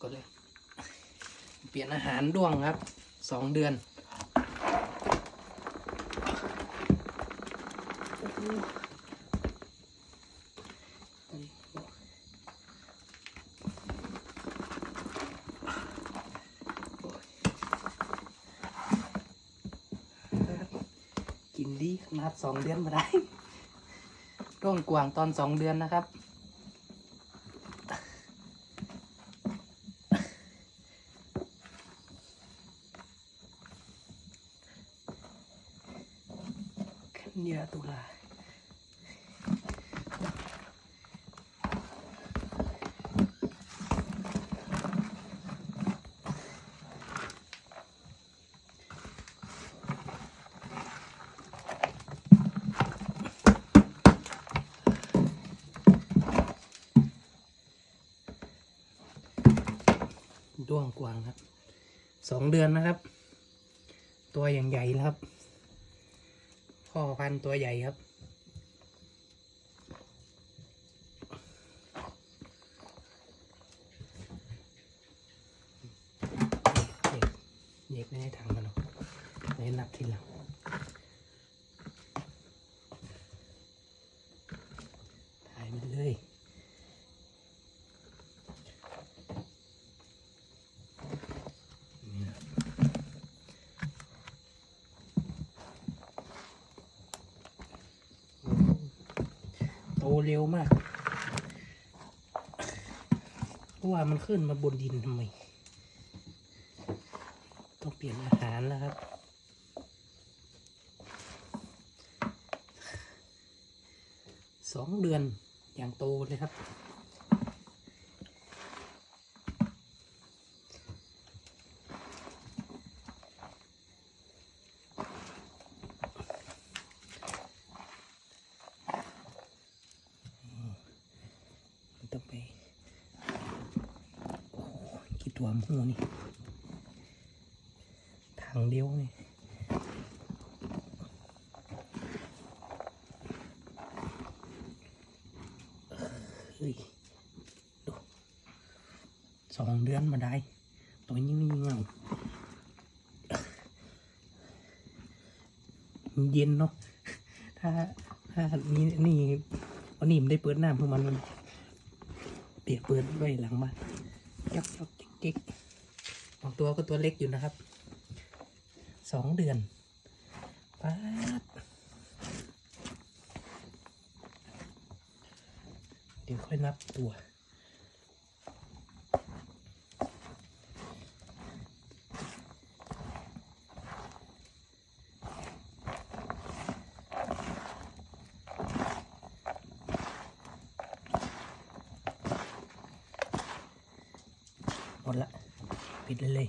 ก็เลย เปลี่ยนอาหารด้วงครับสองเดือนกินดีขนาดสองเดือนมาได้ด้วงกว่างตอนสองเดือนนะครับ กันยตุลาด้วงกวางครับสองเดือนนะครับ ตัวอย่างใหญ่แล้วครับ พ่อพันตัวใหญ่ครับ เด็กเด็กไม่ได้ถังมันหรอกไม่นับทีหลังถ่ายมันเลยนี่นะ โตเร็วมากเพราะว่ามันขึ้นมาบนดินทำไม ต้องเปลี่ยนอาหารแล้วครับ สองเดือนอย่างโตเลยครับ มันต้องไป โอ้โหกี่ ตัวหมูนี่ทางเดียวนี่เฮ้ยดูสองเดือนมาได้ ตัวนี้ไม่มีเงาเย็นเนาะ ถ้า ถ้านี่นี่วันนี้มันได้เปิดน้ำเพื่อมันมันเปียกเปิดไว้หลังบ้านยักยักเกิ๊กบางตัวก็ตัวเล็กอยู่นะครับ สองเดือนป๊าดเดี๋ยวค่อยนับตัว มดละ ปิดเลยเลย